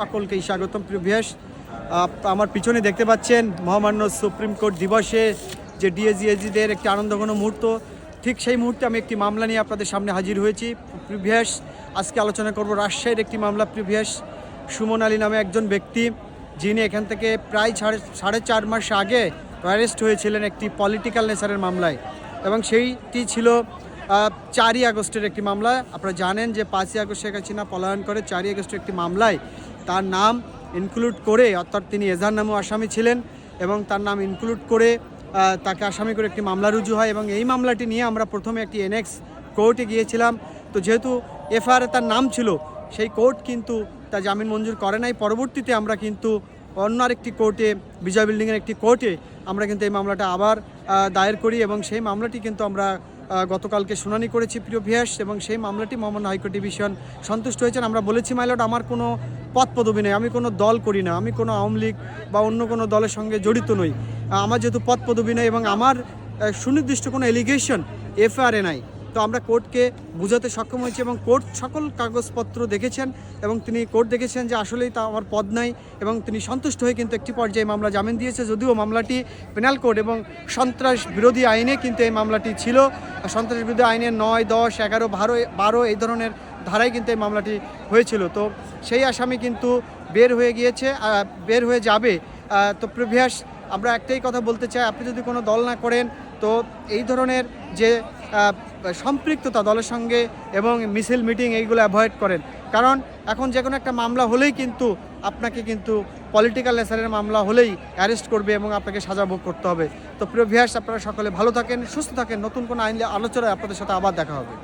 সকলকেই স্বাগতম। প্রিয় ভিয়াস আমার পিছনে দেখতে পাচ্ছেন মহামান্য সুপ্রিম কোর্ট দিবসে যে ডিএজিএজিদের একটি আনন্দঘন মুহূর্ত। ঠিক সেই মুহূর্তে আমি একটি মামলা নিয়ে আপনাদের সামনে হাজির হয়েছি। প্রিভিয়াস আজকে আলোচনা করব রাজশাহীর একটি মামলা। প্রিভিয়াস সুমন আলী নামে একজন ব্যক্তি, যিনি এখান থেকে প্রায় সাড়ে সাড়ে চার মাস আগে অ্যারেস্ট হয়েছিলেন একটি পলিটিক্যাল নেচারের মামলায়। এবং সেইটি ছিল চারই আগস্টের একটি মামলা। আপনারা জানেন যে পাঁচই আগস্ট শেখ হাসিনা পলায়ন করে, চারই আগস্টের একটি মামলায় তার নাম ইনক্লুড করে, অর্থাৎ তিনি এজাহার নামেও আসামি ছিলেন এবং তার নাম ইনক্লুড করে তাকে আসামি করে একটি মামলা রুজু হয় এবং এই মামলাটি নিয়ে আমরা প্রথমে একটি এনএক্স কোর্টে গিয়েছিলাম। তো যেহেতু এফআইআর তার নাম ছিল, সেই কোর্ট কিন্তু তার জামিন মঞ্জুর করে নাই। পরবর্তীতে আমরা কিন্তু অন্য আরেকটি কোর্টে, বিজয় বিল্ডিংয়ের একটি কোর্টে আমরা কিন্তু এই মামলাটা আবার দায়ের করি এবং সেই মামলাটি কিন্তু আমরা গতকালকে শুনানি করেছি প্রিয় ভিয়াস এবং সেই মামলাটি মহামান্য হাইকোর্ট ডিভিশন সন্তুষ্ট হয়েছেন। আমরা বলেছি মাইলট আমার কোনো পদ পদবি নেই আমি কোনো দল করি না, আমি কোনো আওয়ামী লীগ বা অন্য কোনো দলের সঙ্গে জড়িত নই। আমার যেহেতু পদ পদবি নেই এবং আমার সুনির্দিষ্ট কোনো এলিগেশন এফআইআরে নাই। তো আমরা কোর্টকে বোঝাতে সক্ষম হয়েছি এবং কোর্ট সকল কাগজপত্র দেখেছেন এবং তিনি কোর্ট দেখেছেন যে আসলেই তা আমার পদ নাই এবং তিনি সন্তুষ্ট হয়ে কিন্তু একটি পর্যায়ে মামলা জামিন দিয়েছে। যদিও মামলাটি পেনাল কোড এবং সন্ত্রাস বিরোধী আইনে কিন্তু এই মামলাটি ছিল। সন্ত্রাস বিরোধী আইনে নয়, দশ, এগারো, বারো বারো এই ধরনের ধারায় কিন্তু এই মামলাটি হয়েছিল। তো সেই আসামি কিন্তু বের হয়ে গিয়েছে বের হয়ে যাবে। তো প্রিভিয়াস আমরা একটাই কথা বলতে চাই, আপনি যদি কোনো দল না করেন, তো এই ধরনের যে সম্পৃক্ততা দলের সঙ্গে এবং মিছিল, মিটিং এইগুলো অ্যাভয়েড করেন। কারণ এখন যে কোনো একটা মামলা হলেই কিন্তু আপনাকে কিন্তু পলিটিক্যাল নেচারের মামলা হলেই অ্যারেস্ট করবে এবং আপনাকে সাজা ভোগ করতে হবে। তো প্রিয় ভিয়াস আপনারা সকলে ভালো থাকেন, সুস্থ থাকেন। নতুন কোনো আইন আলোচনায় আপনাদের সাথে আবার দেখা হবে।